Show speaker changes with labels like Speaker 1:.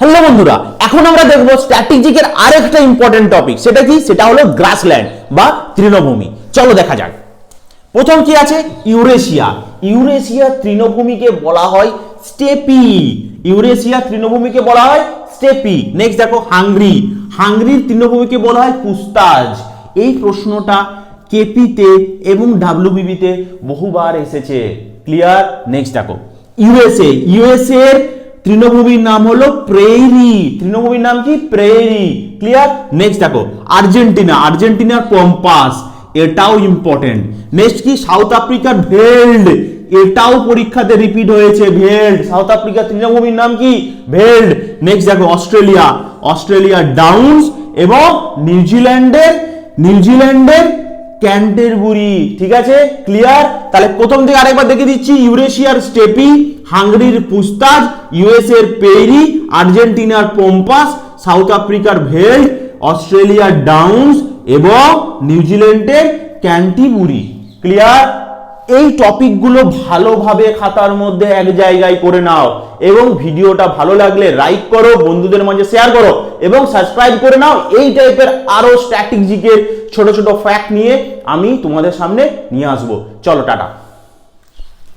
Speaker 1: Hello বন্ধুরা, এখন আমরা দেখব স্ট্র্যাটেজিকের আরেকটা ইম্পর্টেন্ট টপিক সেটা কি? সেটা হলো গ্রাসল্যান্ড বা তৃণভূমি। চলো দেখা যাক। প্রথম কি আছে? ইউরেশিয়া। ইউরেশিয়া তৃণভূমিকে বলা হয় স্টেপি। ইউরেশিয়া তৃণভূমিকে বলা হয় স্টেপি। নেক্সট দেখো, হাঙ্গরি। হাঙ্গরির তৃণভূমিকে বলা হয় পুস্তাজ। এই প্রশ্নটা কেপিতে এবং ডাব্লিউবিবিতে বহুবার এসেছে। ক্লিয়ার নেক্সট দেখো। ইউএসএ। ইউএসএ এর তৃণভূমির নাম হলো প্রেরি। তৃণভূমির নাম কি? প্রেরি। ক্লিয়ার নেক্সট দেখো, আর্জেন্টিনা, আর্জেন্টিনার পম্পাস এটাও ইম্পর্টেন্ট নেক্সট কি? সাউথ আফ্রিকার ভেল্ড এটাও পরীক্ষাতে রিপিট হয়েছে ভেল্ড সাউথ আফ্রিকার তৃণভূমির নাম কি? ভেল্ড নেক্সট দেখো অস্ট্রেলিয়া অস্ট্রেলিয়ার ডাউন্স এবং নিউজিল্যান্ডের নিউজিল্যান্ডের ক্যান্টেরবুরি ঠিক আছে? ক্লিয়ার তাহলে প্রথম থেকে আরেকবার দেখে দিচ্ছি ইউরেশিয়ার স্টেপি হাঙ্গরির পুস্তাজ ইউএস এর পেরি আর্জেন্টিনার পম্পাস, সাউথ আফ্রিকার ভেল্ড অস্ট্রেলিয়ার ডাউন্স এবং নিউজিল্যান্ডের ক্যান্টিবুরি। ক্লিয়ার? এই টপিকগুলো ভালোভাবে খাতার মধ্যে এক জায়গায় করে নাও এবং ভিডিওটা ভালো লাগলে লাইক করো, বন্ধুদের মাঝে শেয়ার করো এবং সাবস্ক্রাইব করে নাও। এই টাইপের আরও স্ট্র্যাটেজিকের ছোট ছোট ফ্যাক্ট নিয়ে আমি তোমাদের সামনে নিয়ে আসব। চলো, টাটা।